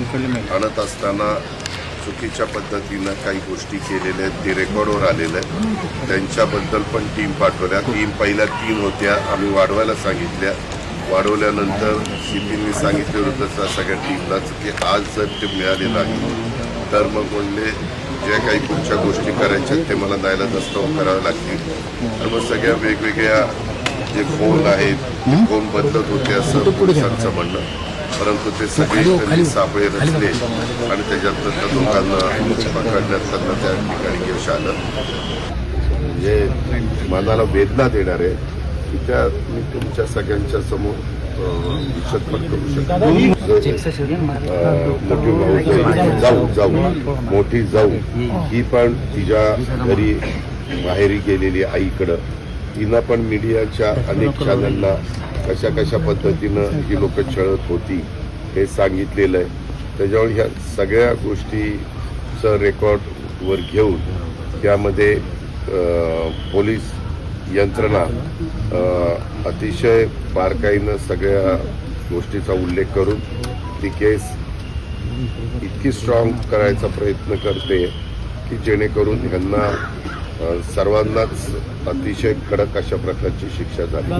महिलेला आणत असताना चुकीच्या पद्धतीनं काही गोष्टी केलेल्या आहेत ते रेकॉर्डवर आलेलं आहे त्यांच्याबद्दल पण टीम पाठवल्या. टीम पहिल्या तीन होत्या. आम्ही वाढवायला सांगितल्या. वाढवल्यानंतर सी पींनी सांगितलं होतं त्या सगळ्या टीमलाच की आज जर ते मिळाले नाही तर मग म्हणले ज्या काही पुढच्या गोष्टी करायच्या ते मला द्यायला दस्तव करावे लागतील. आणि मग सगळ्या वेगवेगळ्या जे फोन आहेत फोन बदलत होते असं पोलिसांचं म्हणणं. परंतु ते सगळे त्यांनी सापळे रचले. आणि त्याच्यात त्या दोघांना पकडण्यात त्यांना त्या ठिकाणी यश आलं. म्हणजे मनाला वेदना देणार आहे की त्या मी तुमच्या सगळ्यांच्या समोर करू शकतो. मोठी जाऊ जाऊ. मोठी जाऊ. ही पण तिच्या घरी माहेरी गेलेली आईकडं. तिनं पण मीडियाच्या अनेक चॅनलला कशा कशा पद्धतीनं ही लोक छळत होती हे सांगितलेलं आहे. त्याच्यामुळे ह्या सगळ्या गोष्टीचं रेकॉर्डवर घेऊन त्यामध्ये पोलीस यंत्रणा अतिशय बारकाईनं सगळ्या गोष्टीचा उल्लेख करून ती केस इतकी स्ट्रॉंग करायचा प्रयत्न करते की जेणेकरून ह्यांना सर्वांनाच अतिशय कडक अशा प्रकारची शिक्षा झाली.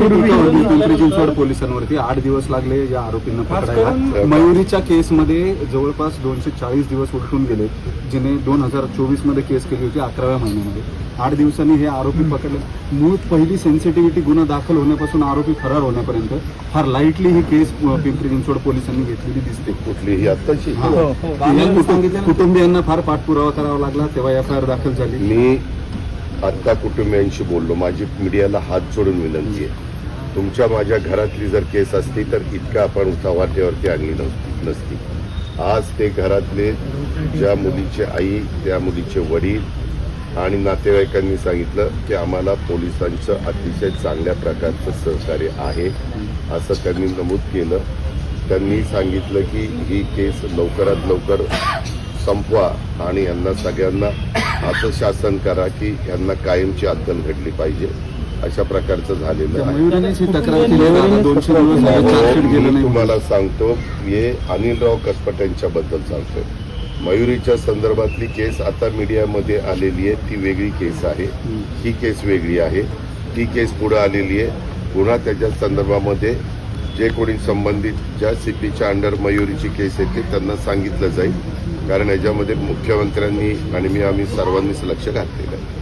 पिंपरी चिंचवड पोलिसांवरती. आठ दिवस लागले या आरोपींना पकडायला. मयुरीच्या केसमध्ये जवळपास दोनशे चाळीस दिवस उलटून गेले जिने दोन हजार चोवीसमध्ये केस केली होती अकराव्या महिन्यामध्ये. आठ दिवसांनी हे आरोपी पकडले. मूळ पहिली सेन्सिटिव्हिटी गुन्हा दाखल होण्यापासून आरोपी फरार होण्यापर्यंत फार लाईटली ही केस पिंपरी चिंचवड पोलिसांनी घेतलेली दिसते. कुठलीही आत्ताची हा. कुटुंब- कुटुंबियांना फार पाठपुरावा करावा लागला तेव्हा एफ आय आर दाखल झाली. मी आत्ता कुटुंबियांशी बोललो. माझी मीडियाला हात जोडून विनंती आहे. तुमच्या माझ्या घरातली जर केस असती तर इतका आपण उतावाट्यावरती आणली नव्हती नसती. आज ते घरातले ज्या मुलीचे आई त्या मुलीचे वडील आणि नातेवाईकांनी सांगितलं की आम्हाला पोलिसांचं अतिशय चांगल्या प्रकारचं सहकार्य आहे असं त्यांनी नमूद केलं. त्यांनी सांगितलं की ही केस लवकरात लवकर संपवा आणि यांना सगळ्यांना असं शासन करा की यांना कायमची अद्दल घडली पाहिजे. अशा प्रकारचं झालेलं आहे. मयुरीनेच तक्रार केली. दादा दोनशे दिवस झाले चार्जशीट गेलं मी नाही. तुम्हाला सांगतो हे अनिलराव कसपटबद्दल सांगतोय मयुरीच्या संदर्भातली केस आता मीडियामध्ये आलेली आहे. ती वेगळी केस आहे. ही केस वेगळी आहे. ती केस पुढे आलेली आहे. पुन्हा त्याच्या संदर्भामध्ये जे कोणी संबंधित ज्या सीपीच्या अंडर मयुरीची केस येते त्यांना सांगितलं जाईल. कारण याच्यामध्ये मुख्यमंत्र्यांनी आणि मी आम्ही सर्वांनीच लक्ष घातलेलं आहे.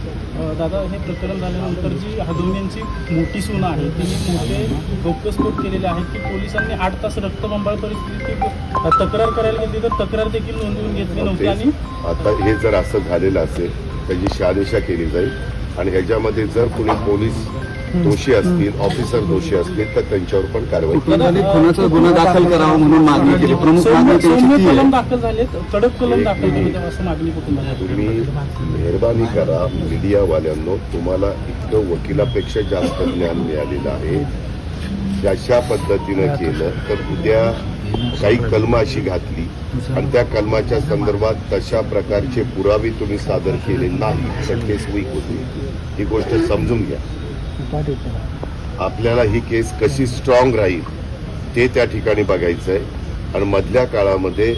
दादा हे प्रकरण झाल्यानंतर जी हदवण्यांची मोठी सून आहे तिने मोठे गौप्यस्फोट केलेले आहेत की पोलिसांनी आठ तास रक्तबंबाळ परिस्थितीत अ, तक्रार करायला तर तक्रार देखील नोंदवून घेतली नव्हती आणि आता हे जर असं झालेलं असेल त्याची शहानिशा केली जाईल आणि ह्याच्यामध्ये जर कुणी पोलीस दोषी असतील ऑफिसर दोषी असतील तर त्यांच्यावर पण कारवाई खुनाचा गुन्हा दाखल करावा म्हणून मागणी केली? प्रमुख मागणी कलम दाखल झालेत कडक कलम दाखल असं मागणी तुम्ही मेहरबानी करा मीडियावाल्यांनो तुम्हाला इतकं वकिलापेक्षा जास्त ज्ञान मिळालेलं आहे. अशा पद्धतीनं केलं तर उद्या काही कलमं अशी घातली. आणि त्या कलमाच्या संदर्भात तशा प्रकारचे पुरावे तुम्ही सादर केले नाही तर केस वीक होती ही गोष्ट समजून घ्या. आपल्याला ही केस कशी स्ट्रॉंग राहील ते त्या ठिकाणी बघायचं आहे आणि मधल्या काळामध्ये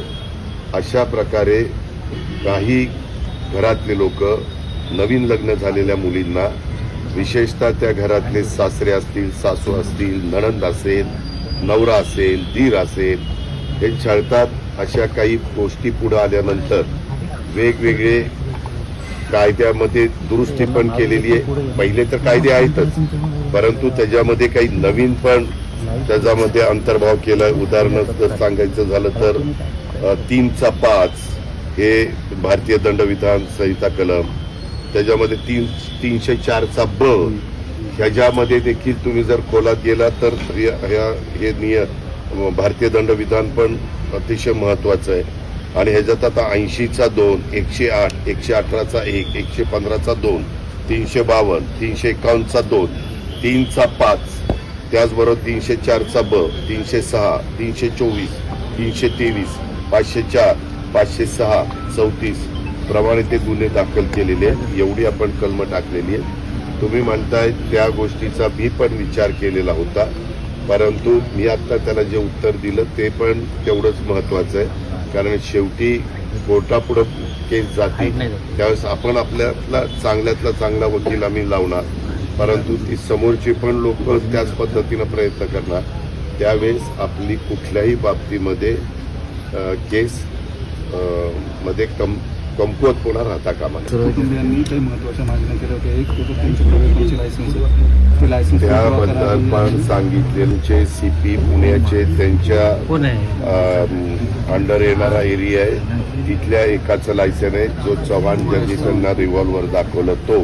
अशा प्रकारे काही घरातले लोक नवीन लग्न झालेल्या मुलींना विशेषतः त्या घरातले सासरे असतील सासू असतील नणंद असेल नवरा असेल दीर असेल हे छळतात अशा काही गोष्टी पुढे आल्यानंतर वेगवेगळे कायद्यामध्ये दुरुस्ती पण केलेली आहे. पहिले तर कायदे आहेतच. परंतु त्याच्यामध्ये काही नवीन पण त्याच्यामध्ये अंतर्भाव केलाय उदाहरण सांगायचं झालं तर तीनचा पाच हे भारतीय दंडविधान संहिता कलम त्याच्यामध्ये तीन तीनशे चारचा ब ह्याच्यामध्ये देखील तुम्ही जर खोलात गेला तर ह्या हे निय भारतीय दंडविधान पण अतिशय महत्वाचं आहे. आणि ह्याच्यात आता ऐंशीचा दोन एकशे आठ एकशे अठराचा एक एकशे पंधराचा दोन तीनशे बावन्न तीनशे एकावन्नचा दोन तीनचा पाच त्याचबरोबर तीनशे चारचा ब तीनशे सहा तीनशे चोवीस तीनशे तेवीस पाचशे चार पाचशे सहा चौतीस प्रमाणे ते गुन्हे दाखल केलेले आहेत. एवढी आपण कलम टाकलेली आहे तुम्ही म्हणताय त्या गोष्टीचा मी पण विचार केलेला होता. परंतु मी आता त्याला जे उत्तर दिलं ते पण तेवढंच महत्वाचं आहे. कारण शेवटी कोर्टापुढं केस जाते. त्यावेळेस आपण आपल्यातला चांगल्यातला चांगला वकील आम्ही लावणार. परंतु ती समोरची पण लोक त्याच पद्धतीनं प्रयत्न करणार. त्यावेळेस आपली कुठल्याही बाबतीमध्ये केस मध्ये कम कमकुवतपणा राहता कामा नये. कुटुंबियांनी काही महत्त्वाच्या मागण्या केल्या होत्या. एक तर त्यांची प्रवेशाची लायसन्स आहे. ती लायसन्स त्याबद्दल पण सांगितलेले सी पी पुण्याचे त्यांच्या अंडर येणारा एरिया आहे. तिथल्या एकाचं लायसन आहे. जो चव्हाण ज्यांनी त्यांना रिव्हॉल्वर दाखवलं तो.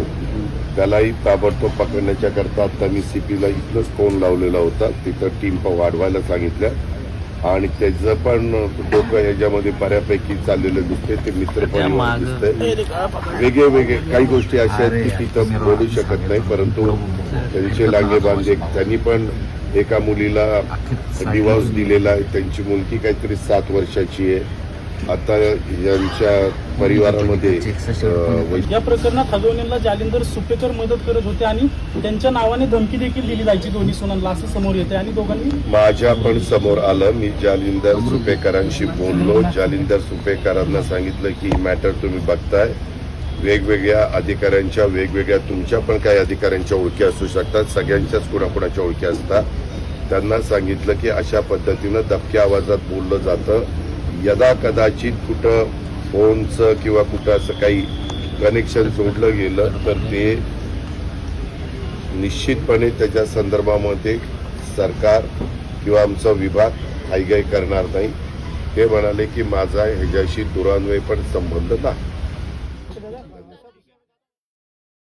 त्यालाही ताबडतोब पकडण्याच्या करता आता मी सीपीला इथलंच फोन लावलेला होता. तिथं टीम वाढवायला सांगितलं. आणि त्याचं पण डोकं ह्याच्यामध्ये बऱ्यापैकी चाललेलं दिसते ते मित्र पण. दिसतंय. वेगळे वेगळे काही गोष्टी अशा आहेत की तिथं बोलू शकत नाही. परंतु त्यांचे लांगे बांधे त्यांनी पण एका मुलीला डिवॉर्स दिलेला आहे. त्यांची मुलगी काहीतरी सात वर्षाची आहे. आता यांच्या परिवारामध्ये या प्रकरणात हगवणेला जालिंदर सुपेकर मदत करत होते आणि त्यांच्या नावाने धमकी देखील दिली जायची दोन्ही सुनांना असं समोर येते आणि दोघांनी माझ्या पण समोर आलं. मी जालिंदर सुपेकरांशी बोललो. जालिंदर सुपेकरांना सांगितलं की ही मॅटर तुम्ही बघताय. वेगवेगळ्या अधिकाऱ्यांच्या वेगवेगळ्या तुमच्या पण काही अधिकाऱ्यांच्या ओळखी असू शकतात. सगळ्यांच्याच कुणाकुणाच्या ओळखी असतात. त्यांना सांगितलं की अशा पद्धतीनं दबक्या आवाजात बोललं जातं. यदा कदाचित कुठं फोनचं किंवा कुठं असं काही कनेक्शन जोडलं गेलं तर ते निश्चितपणे त्याच्या संदर्भामध्ये सरकार किंवा आमचा विभाग हायगाय करणार नाही. ते म्हणाले की माझा ह्याच्याशी दुरान्वय पण संबंध नाही.